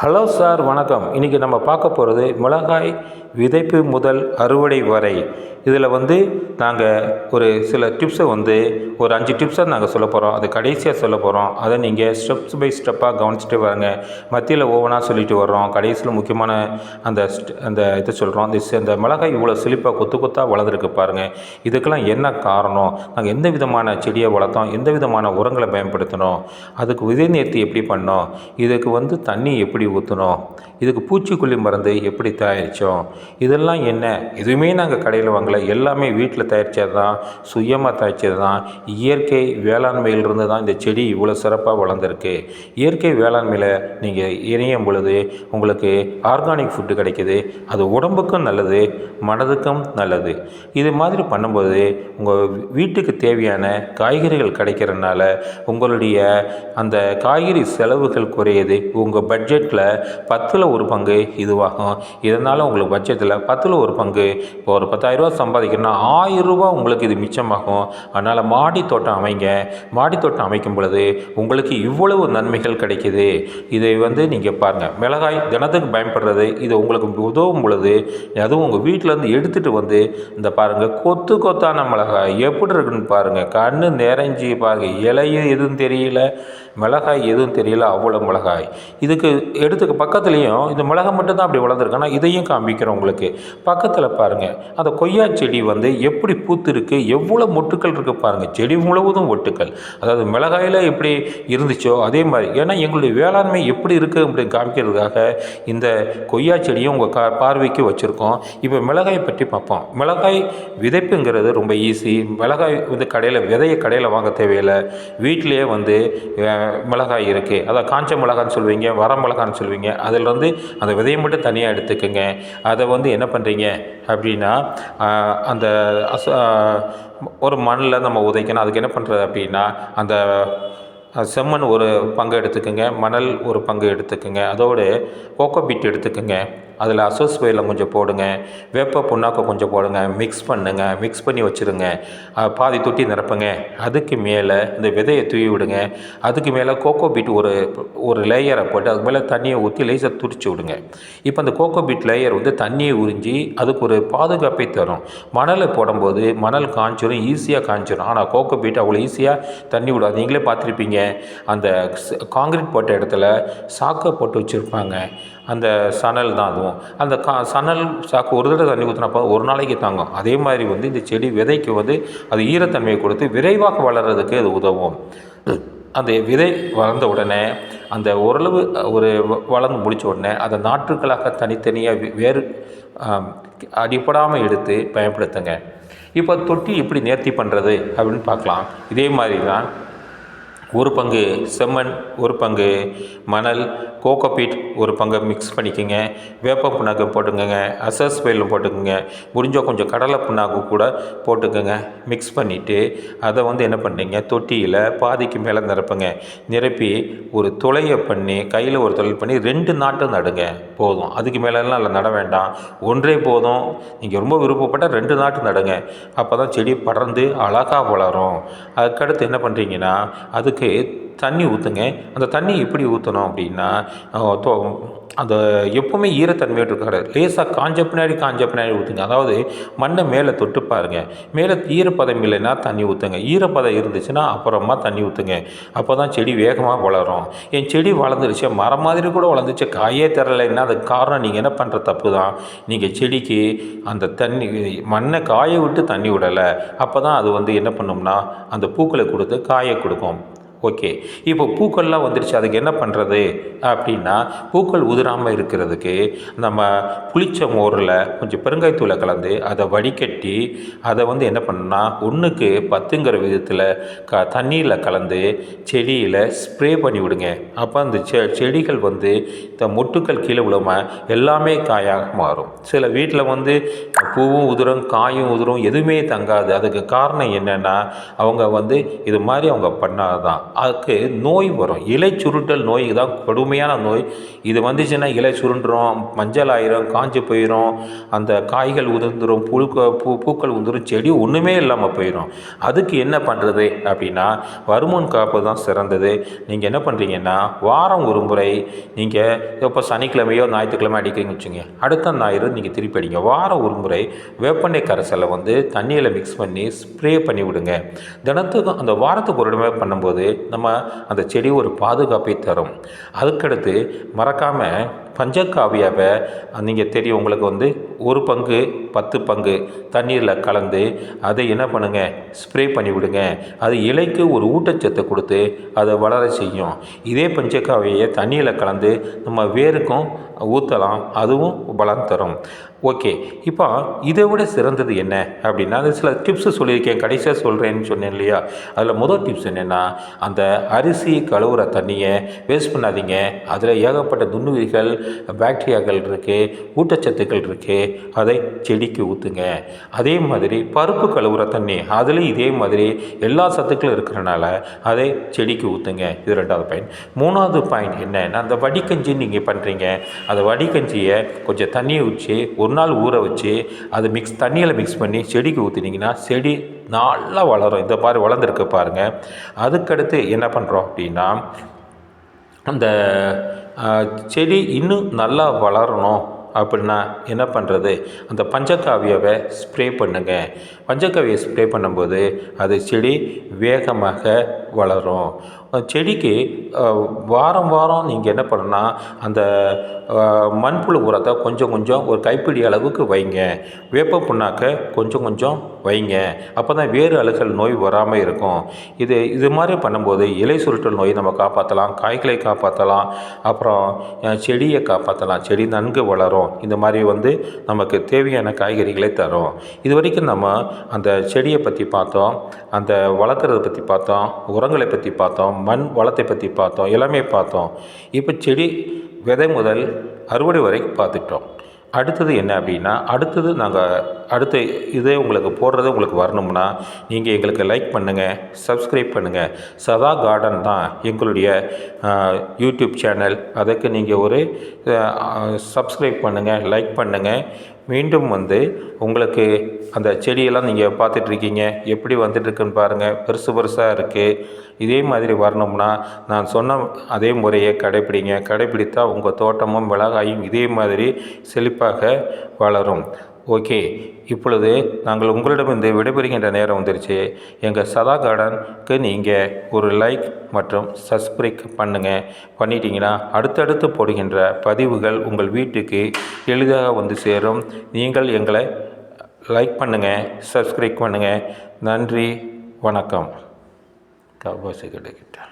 Hello sir வணக்கம். இன்றைக்கி நம்ம பார்க்க போகிறது மிளகாய் விதைப்பு முதல் அறுவடை வரை. இதில் வந்து நாங்கள் ஒரு சில டிப்ஸை வந்து ஒரு அஞ்சு டிப்ஸை நாங்கள் சொல்ல போகிறோம் அது கடைசியாக சொல்ல போகிறோம் அதை நீங்கள் ஸ்டெப்ஸ் பை ஸ்டெப்பாக கவனிச்சுட்டு வாங்க மத்தியில் ஒவ்வொன்றா சொல்லிட்டு வர்றோம். கடைசியில் முக்கியமான அந்த அந்த இதை சொல்கிறோம் அந்த அந்த மிளகாய் இவ்வளோ செழிப்பாக கொத்து கொத்தாக வளர்ந்துருக்கு பாருங்கள் இதுக்கெல்லாம் என்ன காரணம்? நாங்கள் எந்த விதமான செடியை வளர்த்தோம்? எந்த விதமான உரங்களை பயன்படுத்தணும் அதுக்கு விதை நேர்த்தி எப்படி பண்ணோம்? இதுக்கு வந்து தண்ணி எப்படி ஊற்றணும் இதுக்கு பூச்சிக்கொல்லி மருந்து எப்படி தயாரித்தோம் இதெல்லாம் என்ன? எதுவுமே நாங்கள் கடையில் வாங்கலை. எல்லாமே வீட்டில் தயாரித்தது தான் சுயமாக தயாரித்தது தான் இயற்கை வேளாண்மையிலிருந்து தான் இந்த செடி இவ்வளோ சிறப்பாக வளர்ந்துருக்கு. இயற்கை வேளாண்மையில் நீங்கள் இணையும் பொழுது உங்களுக்கு ஆர்கானிக் ஃபுட்டு கிடைக்கிது. அது உடம்புக்கும் நல்லது மனதுக்கும் நல்லது. இது மாதிரி பண்ணும்போது உங்கள் வீட்டுக்கு தேவையான காய்கறிகள் கிடைக்கிறதுனால உங்களுடைய அந்த காய்கறி செலவுகள் குறையுது. உங்கள் பட்ஜெட்டில் பத்தில் ஒரு பங்கு இதுவாகும். இதனால் உங்களுக்கு பட்ஜெட்டில் பத்தில் ஒரு பங்கு. இப்போ ஒரு பத்தாயிரரூபா சம்பாதிக்கணும்னா ஆயிரம் ரூபாய் உங்களுக்கு இது மிச்சமாகும். அதனால் மாடி தோட்டம் அமைங்க. மாடி தோட்டம் அமைக்கும் பொழுது உங்களுக்கு இவ்வளவு நன்மைகள் கிடைக்கிது. இதை வந்து நீங்கள் பாருங்கள் மிளகாய் தினத்துக்கு பயன்படுறது இது உங்களுக்கு உதவும் பொழுது அதுவும் உங்கள் வீட்டிலேருந்து எடுத்துகிட்டு வந்து இந்த பாருங்கள் கொத்து கொத்தான மிளகாய் எப்படி இருக்குன்னு பாருங்கள் கண்ணு நிறைஞ்சி பாருங்கள் இலையும் எதுவும் தெரியல. மிளகாய் எதுவும் தெரியல அவ்வளோ மிளகாய். இதுக்கு எடுத்துக்க பக்கத்துலேயும் இந்த மிளகாய் மட்டும்தான் அப்படி வளர்ந்துருக்கு. ஆனால் இதையும் காமிக்கிறோம் உங்களுக்கு. பக்கத்தில் பாருங்கள் அந்த கொய்யா செடி வந்து எப்படி பூத்திருக்கு எவ்வளோ மொட்டுக்கள் இருக்குது பாருங்கள் செடி முழுவதும் ஒட்டுக்கள் அதாவது மிளகாயில் எப்படி இருந்துச்சோ அதே மாதிரி. ஏன்னா எங்களுடைய வேளாண்மை எப்படி இருக்குது அப்படின்னு காமிக்கிறதுக்காக இந்த கொய்யா செடியும் உங்கள் கா பார்வைக்கு வச்சுருக்கோம். இப்போ மிளகாயை பற்றி பார்ப்போம். மிளகாய் விதைப்புங்கிறது ரொம்ப ஈஸி மிளகாய் வந்து கடையில் விதையை கடையில் வாங்க தேவையில்லை. வீட்டிலேயே வந்து மிளகாய் இருக்குது அதான் காஞ்ச மிளகான்னு சொல்லுவீங்க வர மிளகான்னு சொல்லுவீங்க. அதிலிருந்து அந்த விதையை மட்டும் தனியாக எடுத்துக்கோங்க. அதை வந்து என்ன பண்ணுறீங்க அப்படின்னா அந்த அச ஒரு மண்ணில் நம்ம உதைக்கணும். அதுக்கு என்ன பண்ணுறது அப்படின்னா அந்த செம்மண் ஒரு பங்கு எடுத்துக்கோங்க. மணல் ஒரு பங்கு எடுத்துக்கோங்க. அதோடு கோகோபீட் எடுத்துக்கோங்க. அதில் அசோஸ்பயிரில் கொஞ்சம் போடுங்க வேப்ப புண்ணாக்கை கொஞ்சம் போடுங்க மிக்ஸ் பண்ணுங்க மிக்ஸ் பண்ணி வச்சுருங்க. பாதி தொட்டி நிரப்புங்க. அதுக்கு மேலே இந்த விதையை தூவி விடுங்க. அதுக்கு மேலே கோகோ பீட் ஒரு ஒரு லேயரை போட்டு அதுக்கு மேலே தண்ணியை ஊற்றி லேசாக துடிச்சு விடுங்க. இப்போ அந்த கோகோ பீட் லேயர் வந்து தண்ணியை உறிஞ்சி அதுக்கு ஒரு பாதுகாப்பை தரும். மணலை போடும்போது மணல் காஞ்சிரும் ஈஸியாக காஞ்சிரும். ஆனால் கோகோ பீட் அவ்வளோ ஈஸியாக தண்ணி விடாது. நீங்களே பார்த்துருப்பீங்க. அந்த காங்கிரீட் போட்ட இடத்துல சாக்கை போட்டு வச்சுருப்பாங்க. அந்த சணல் தான் அதுவும். அந்த கா சணல் சாக்கு ஒரு தடவை தண்ணி ஊற்றினப்போ ஒரு நாளைக்கு தாங்கும். அதே மாதிரி வந்து இந்த செடி விதைக்கு வந்து அது ஈரத்தன்மையை கொடுத்து விரைவாக வளர்கிறதுக்கு அது உதவும். அந்த விதை வளர்ந்த உடனே அந்த ஓரளவு ஒரு வளர்ந்து முடித்த உடனே அதை நாற்றுக்களாக தனித்தனியாக வே- வேறு அடிப்படாமல் எடுத்து பயன்படுத்துங்க. இப்போ தொட்டி எப்படி நேர்த்தி பண்ணுறது அப்படின்னு பார்க்கலாம். இதே மாதிரி தான் ஒரு பங்கு செம்மண் ஒரு பங்கு மணல் கோகோபீட் ஒரு பங்கை மிக்ஸ் பண்ணிக்கோங்க. வேப்ப புண்ணாக்கு போட்டுக்கோங்க அசஸ் பயிலும் போட்டுக்கோங்க முடிஞ்சால் கொஞ்சம் கடலை புண்ணாக்கு கூட போட்டுக்கோங்க. மிக்ஸ் பண்ணிவிட்டு அதை வந்து என்ன பண்ணுறீங்க? தொட்டியில் பாதிக்கு மேலே நிரப்புங்க. நிரப்பி ஒரு துளையை பண்ணி கையில் ஒரு தொழில் பண்ணி ரெண்டு நாட்டு நடுங்க. போதும். அதுக்கு மேலெல்லாம் அதில் நட வேண்டாம். ஒன்றே போதும். நீங்கள் ரொம்ப விருப்பப்பட்டால் ரெண்டு நாட்டு நடுங்க. அப்போ தான் செடி படர்ந்து அழகாக வளரும். அதுக்கடுத்து என்ன பண்ணுறீங்கன்னா அதுக்கு தண்ணி ஊற்றுங்க அந்த தண்ணி எப்படி ஊற்றணும் அப்படின்னா தோ- அந்த எப்போவுமே ஈரத்தன்மையோடு இருக்காது. லேசாக காஞ்ச பின்னாடி காஞ்ச பின்னாடி ஊற்றுங்க அதாவது மண்ணை மேலே தொட்டு பாருங்கள் மேலே ஈரப்பதம் இல்லைன்னா தண்ணி ஊற்றுங்க ஈரப்பதம் இருந்துச்சுன்னா அப்புறமா தண்ணி ஊற்றுங்க அப்போ தான் செடி வேகமாக வளரும். என் செடி வளர்ந்துருச்சு. மரம் மாதிரி கூட வளர்ந்துச்சு. காயே தரலைன்னா அதுக்கு காரணம்? நீங்கள் என்ன பண்ணுற தப்பு தான் நீங்கள் செடிக்கு அந்த தண்ணி மண்ணை காய விட்டு தண்ணி விடலை. அப்போ தான் அது வந்து என்ன பண்ணும்னா அந்த பூக்களை கொடுத்து காயை கொடுக்கும். ஓகே. இப்போ பூக்கள்லாம் வந்துருச்சு அதுக்கு என்ன பண்ணுறது அப்படின்னா பூக்கள் உதிராமல் இருக்கிறதுக்கு நம்ம புளிச்ச மோரில் கொஞ்சம் பெருங்காய்த்தூளை கலந்து அதை வடிகட்டி அதை வந்து என்ன பண்ணணும்னா ஒன்றுக்கு பத்துங்கிற விதத்தில் க தண்ணியில் கலந்து செடியில் ஸ்ப்ரே பண்ணி விடுங்க. அப்போ அந்த செ செடிகள் வந்து இந்த மொட்டுக்கள் கீழே விழும எல்லாமே காயாக மாறும். சில வீட்டில் வந்து பூவும் உதிரும் காயும் உதிரும் எதுவுமே தங்காது. அதுக்கு காரணம் என்னென்னா அவங்க வந்து இது மாதிரி அவங்க பண்ணாதான். அதுக்கு நோய் வரும். இலை சுருட்டல் நோய் தான் கொடுமையான நோய். இது வந்துச்சுன்னா இலை சுருண்டுரும் மஞ்சள் ஆயிரும் காஞ்சு போயிடும் அந்த காய்கள் உதிர்ந்துடும் புழுக்க பூ பூக்கள் உதிரும் செடி ஒன்றுமே இல்லாமல் போயிடும் அதுக்கு என்ன பண்ணுறது அப்படின்னா வருமுன் காப்பு தான் சிறந்தது. நீங்கள் என்ன பண்ணுறீங்கன்னா வாரம் ஒரு முறை நீங்கள் இப்போ சனிக்கிழமையோ ஞாயிற்றுக்கிழமை அடிக்கிறீங்கன்னு வச்சுங்க அடுத்த ஞாயிறு நீங்கள் திருப்பி அடிங்க வாரம் ஒரு முறை வேப்பெண்ணெய் கரைசலை வந்து தண்ணியில் மிக்ஸ் பண்ணி ஸ்ப்ரே பண்ணி விடுங்க தினத்துக்கும் அந்த வாரத்துக்கு ஒரு இடமே பண்ணும்போது நம்ம அந்த செடி ஒரு பாதுகாப்பை தரும். அதுக்கடுத்து மறக்காமல் பஞ்சகாவியாவை நீங்கள் தெரியும் உங்களுக்கு வந்து ஒரு பங்கு பத்து பங்கு தண்ணீரில் கலந்து அதை என்ன பண்ணுங்கள் ஸ்ப்ரே பண்ணி விடுங்க. அது இலைக்கு ஒரு ஊட்டச்சத்தை கொடுத்து அதை வளர செய்யும். இதே பஞ்சகாவியை தண்ணியில் கலந்து நம்ம வேருக்கும் ஊற்றலாம் அதுவும் பலன் தரும். ஓகே. இப்போ இதை விட சிறந்தது என்ன அப்படின்னா அது சில டிப்ஸு சொல்லியிருக்கேன். கடைசியாக சொல்கிறேன்னு சொன்னேன் இல்லையா? அதில் முதல் டிப்ஸ் என்னென்னா அந்த அரிசி கழுவுற தண்ணியை வேஸ்ட் பண்ணாதீங்க. அதில் ஏகப்பட்ட நுண்ணுயிர்கள் பாக்டீரியாக்கள் இருக்குது ஊட்டச்சத்துக்கள் இருக்குது அதை செடிக்கு ஊற்றுங்க அதே மாதிரி பருப்பு கழுவுற தண்ணி அதில் இதே மாதிரி எல்லா சத்துக்களும் இருக்கிறனால அதை செடிக்கு ஊற்றுங்க இது ரெண்டாவது பாயிண்ட் மூணாவது பாயிண்ட் என்னன்னா அந்த வடிகஞ்சி நீங்கள் பண்ணுறீங்க அந்த வடிகஞ்சியை கொஞ்சம் தண்ணியை ஊற்றி ஒரு நாள் ஊற வச்சு அதை மிக்ஸ் தண்ணியில் மிக்ஸ் பண்ணி செடிக்கு ஊற்றினீங்கன்னா செடி நல்லா வளரும். இந்த மாதிரி வளர்ந்துருக்கு பாருங்கள் அதுக்கடுத்து என்ன பண்ணுறோம் அப்படின்னா அந்த செடி இன்னும் நல்லா வளரணும் அப்படின்னா என்ன பண்ணுறது? அந்த பஞ்சக்காவியவை ஸ்ப்ரே பண்ணுங்கள் பஞ்சக்காவியை ஸ்ப்ரே பண்ணும்போது அது செடி வேகமாக வளரும். செடிக்கு வாரம் வாரம் நீங்கள் என்ன பண்ணுன்னா அந்த மண்புழு உரத்தை கொஞ்சம் கொஞ்சம் ஒரு கைப்பிடி அளவுக்கு வைங்க. வேப்ப புண்ணாக்கை கொஞ்சம் கொஞ்சம் வைங்க. அப்போ தான் வேறு அழுகல் நோய் வராமல் இருக்கும். இது இது மாதிரி பண்ணும்போது இலை சுருட்டல் நோய் நம்ம காப்பாற்றலாம் காய்களை காப்பாற்றலாம் அப்புறம் செடியை காப்பாற்றலாம் செடி நன்கு வளரும். இந்த மாதிரி வந்து நமக்கு தேவையான காய்கறிகளை தரும். இது வரைக்கும் நம்ம அந்த செடியை பற்றி பார்த்தோம் அந்த வளர்க்குறத பற்றி பார்த்தோம் உரங்களை பற்றி பார்த்தோம் மண் வளத்தை பற்றி பார்த்தோம் எல்லாமே பார்த்தோம். இப்போ செடி விதை முதல் அறுவடை வரைக்கும் பார்த்துட்டோம் அடுத்தது என்ன அப்படின்னா அடுத்தது நாங்கள் அடுத்த இதே உங்களுக்கு போடுறது உங்களுக்கு வரணும்னா நீங்கள் எங்களுக்கு லைக் பண்ணுங்கள் சப்ஸ்கிரைப் பண்ணுங்கள் சதா கார்டன் தான் எங்களுடைய யூடியூப் சேனல் அதுக்கு நீங்கள் ஒரு சப்ஸ்கிரைப் பண்ணுங்கள் லைக் பண்ணுங்கள் மீண்டும் வந்து உங்களுக்கு அந்த செடியெல்லாம் நீங்கள் பார்த்துட்ருக்கீங்க எப்படி வந்துட்டுருக்குன்னு பாருங்கள் பெருசு பெருசாக இருக்குது இதே மாதிரி வரணும்னா நான் சொன்ன அதே முறையை கடைப்பிடிங்க. கடைப்பிடித்தா உங்கள் தோட்டமும் மிளகாயும் இதே மாதிரி செழிப்பாக வளரும். ஓகே. இப்பொழுது நாங்கள் உங்களிடமிருந்து விடைபெறுகின்ற நேரம் வந்துருச்சு. எங்கள் சதா கார்டனுக்கு நீங்கள் ஒரு லைக் மற்றும் சப்ஸ்கிரைப் பண்ணுங்கள் பண்ணிட்டீங்கன்னா அடுத்தடுத்து போடுகின்ற பதிவுகள் உங்கள் வீட்டுக்கு எளிதாக வந்து சேரும். நீங்கள் எங்களை லைக் பண்ணுங்கள் சப்ஸ்கிரைப் பண்ணுங்கள் நன்றி வணக்கம். கவாசி கிடைக்கிட்ட